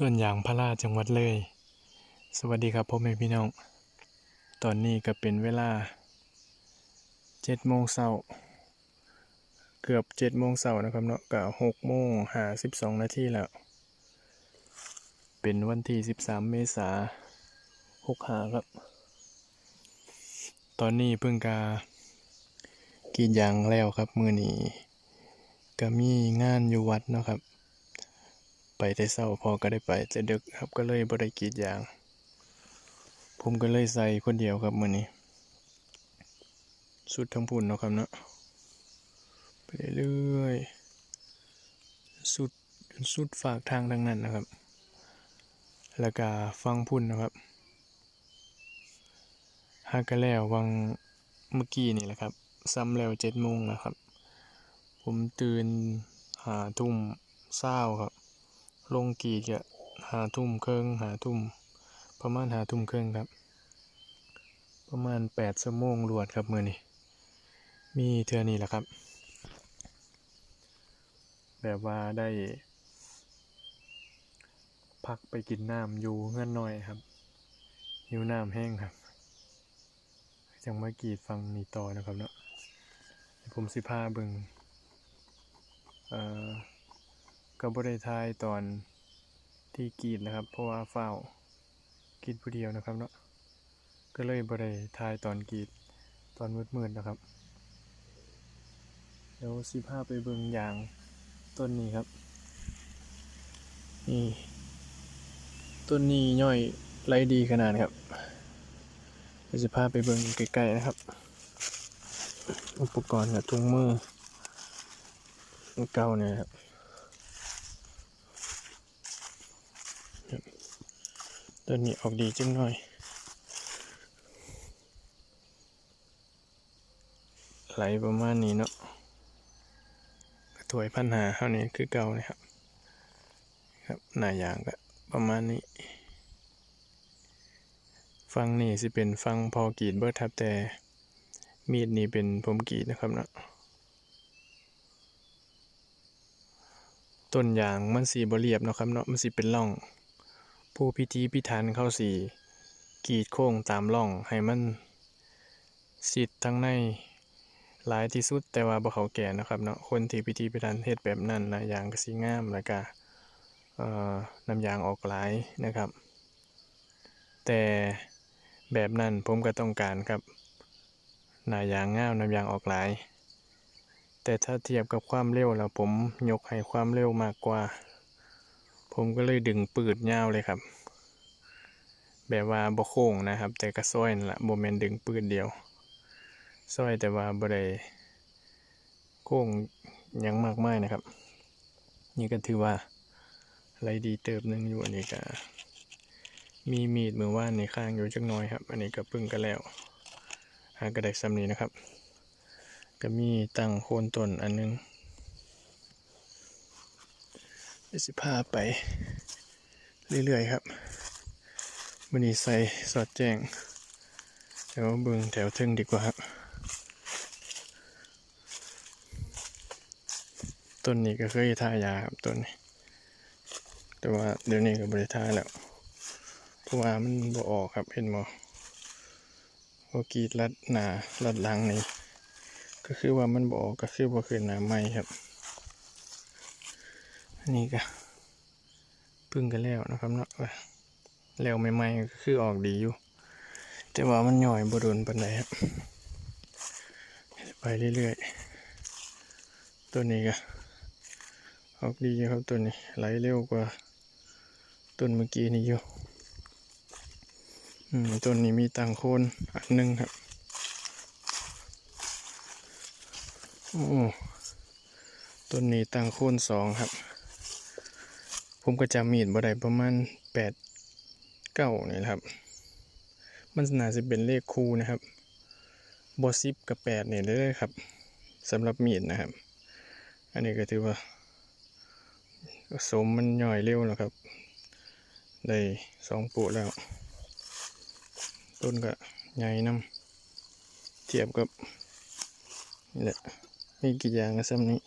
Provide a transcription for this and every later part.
ส่วนอย่างพระราจังหวัดเลย สวัสดีครับพ่อแม่พี่น้อง ตอนนี้ก็เป็นเวลาเจ็ดโมงเช้าเกือบเจ็ดโมงเช้านะครับเนาะก็หกโมงห้าสิบสองนาทีแล้ว เป็นวันที่สิบสามเมษาหกหาครับ ตอนนี้เพิ่งกากรีดยางแล้วครับ มือนี้ก็มีงานอยู่วัดเนาะครับ ไปแต่เช้าพอก็ได้ไปแต่ดึกครับก็เลยบ่ได้กรีดยาง ผมก็เลยใส่คนเดียวครับมือนี้ สุดทั้งพุ่นเนาะครับเนาะไปเรื่อยสุดสุดฝากทางทางนั้นนะครับ แล้วก็ฟังพุ่นนะครับหากก็แล้ววังเมื่อกี้นี่แหละครับ ซ้ำแล้วเจ็ดโมงนะครับ ผมตื่นหาทุ่มเศร้าครับ ลงกีดก็หาทุ่มเครึ่องหาทุ่มประมาณหาทุ่มเครึ่องครับ ประมาณแปดชั่วโมงรวดครับมือนี้มีเทือนี้แหละครับ แบบว่าได้ พักไปกินน้ำอยู่เงื่อนหน่อยครับหิวน้ำแห้งครับจังมากรีดฟังนี่ต่อนะครับเนาะผมสิพาเบิงเอ่อ ก็บริทายตอนที่กรีดนะครับ เพราะว่าเฝ้ากรีดผู้เดียวนะครับเนาะก็เลยบริทายตอนกรีดตอนมืดๆนะครับ เดี๋ยวสิพาไปเบิ่งยางต้นนี้ครับ นี่ ต้นนี้ย่อยไรดีขนาดครับเดี๋ยวสิพาไปเบิ่งใกล้ๆนะครับ อุปกรณ์กับถุงมือเก่าเนี่ยครับ ตัวนี้ออกดีจังหน่อยไหลประมาณนี้เนาะถวยพันหาเท่านี้คือเก่าเลยครับ ครับหน้ายางก็ประมาณนี้ ฟังนี่สิเป็นฟังพอกรีดเบิร์ทับแต่มีดนี่เป็นผมกรีดนะครับเนาะต้นยางมันสีบเรียบเนาะครับเนาะมันสีเป็นร่อง ผู้พิธีพิธันเข้าสีกรีดโค้งตามร่องให้มันสิดทั้งในหลายที่สุดแต่ว่าบ่เขาแก่นะครับเนาะคนที่พิธีพิธันเฮ็ดแบบนั้นนะยางก็สีงามแล้วก็เอ่อน้ำยางออกหลายนะครับ แต่แบบนั้นผมก็ต้องการครับหน้ายางงามน้ำยางออกหลาย แต่ถ้าเทียบกับความเร็วแล้วผมยกให้ความเร็วมากกว่า ผมก็เลยดึงปืดยาวเลยครับ แบบว่าบ่โค้งนะครับ แต่ก็ซอยนั่นละบ่แมนดึงปืดเดียวซอยแต่ว่าบ่ได้โค้งยังมากมายนะครับ นี่ก็ถือว่าไรดีเติบหนึ่งอยู่อันนี้ก็มีมีดมือว่านในข้างอยู่จักน่อยครับ อันนี้ก็เพึ่งก็แล้วหากระได้ซ้ำนี้นะครับ ก็มีตั้งโคนต้นอันหนึง เดี๋ยวสิพาไปเรื่อยๆครับวันนี้ใส่สอดแจ้งแถวเบิงแถวทึ่งดีกว่าครับ ต้นนี้ก็เคยทายาครับต้นนี้ แต่ว่าเดี๋ยวนี้ก็บริทาแล้ว เพราะว่ามันบ่ออกครับเห็นบ่พอกรีดรัดหนารัดลังนี่ก็คือว่ามันบออกก็คือบ่คือหน้ำไม้ครับ นนี้ก็พึ่งกันแล้วนะครับเนาะว่าแล้วใหม่ๆก็คือออกดีอยู่ แต่ว่ามันย่อยบ่โดนปานใดครับไปเรื่อยๆ ตัวนี้ก็ออกดีครับตัวนี้ไหลเร็วกว่าต้นเมื่อกี้นี่อยู่อืมต้นนี้มีตังโคนอันหนึ่งครับโอ้ต้นนี้ตั้งโคนสองครับ ผมก็จำมีดบ่ได้ประมาณแปดเก้านี่แหละครับ มันน่าจะเป็นเลขคู่นะครับบอสิบกับแปดนี่ยเลยครับสำหรับมีดนะครับ อันนี้ก็ถือว่าสมมันย่อยเร็วแล้วครับ ได้สองปุแล้ว ต้นก็ใหญ่น้ำเทียบกับนี่แหละมีกี่อย่างก็ซ้ำนี้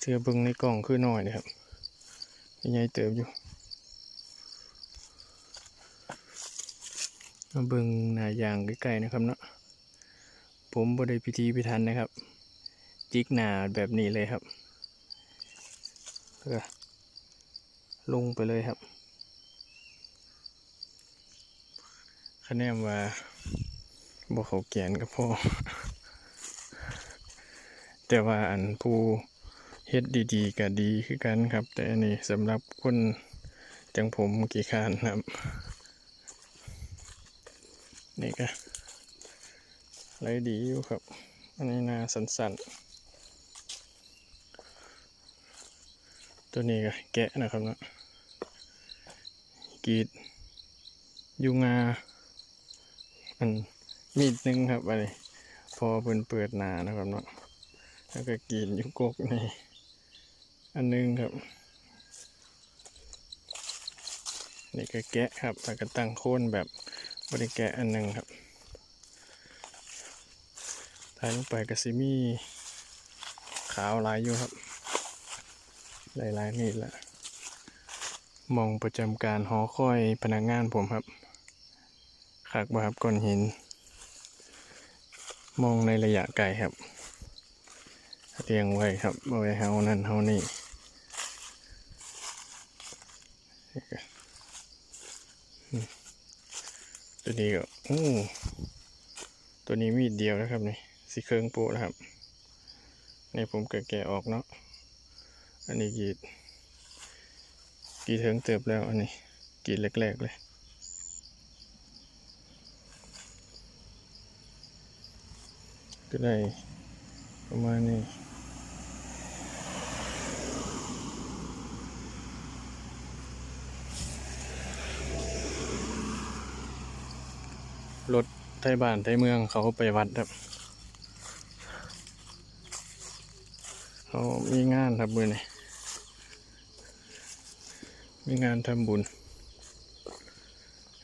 เทือเบิ่งในกล่องคือน้อยนะครับใหญ่เติบอยู่มาเบิงหน้ายางใกล้ๆนะครับเนาะผมบ่ได้พิธีพิธันนะครับ จิกหนาแบบนี้เลยครับลงไปเลยครับคะแนนว่าบ่เขาแกนกับพ่อแต่ว่าอันผู้ เฮ็ดดีๆก็ดีคือกันครับ แต่อันนี้สำหรับคนจังผมกี่คานครับ นี่ก็ไรดีอยู่ครับ อันนี้นาสันๆ ตัวนี้ก็แกะนะครับเนาะกีดยุงาอันมีดหนึงครับอันนี้พอเปินเปิดนานะครับเนาะแล้วก็กีดยุกกนี่ อันหนึงครับนี่ก็แกะครับแล้วก็ตั้งโค่นแบบบริแกะอันหนึงครับถ่ายลงไปก็สิมีขาวลายอยู่ครับหลายๆนี่แหละมองประจำการหอคอยพนักงานผมครับขากบาบก้อนหิน มองในระยะไกลครับเรียงไว้ครับเอาไว้เฮานั่นเฮานี่ก็อืม ตัวนี้ก็โอ้ตัวนี้มีดเดียวนะครับนี่สีเครื่องปะนะครับนี่ผมก็แกะออกเนาะอันนี้กีดกีดเถิงเติบแล้วอันนี้กีดแรกๆเลยก็ได้ประมาณนี้ รถไทยบ้านไทยเมืองเขาไปวัดครับเขามีงานครับมือนี่มีงานทำบุญ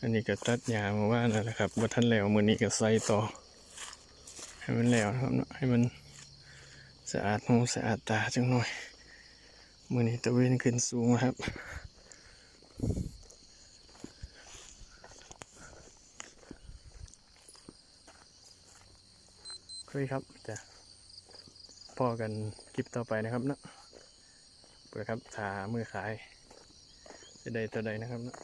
อันนี้ก็ตัดหญ้ามาว่านั่นแหละครับว่าท่านแล้วมือนี้ก็ใส่ต่อ ให้มันแล้วนะครับเนาะให้มันสะอาดหูสะอาดตาจังหน่อยมือนี้ตะเวนขึ้นสูงครับ คุยครับจะพ่อกันคลิปต่อไปนะครับเนาะเปิดครับถามือขายจะได้ตัวใดนะครับเนาะ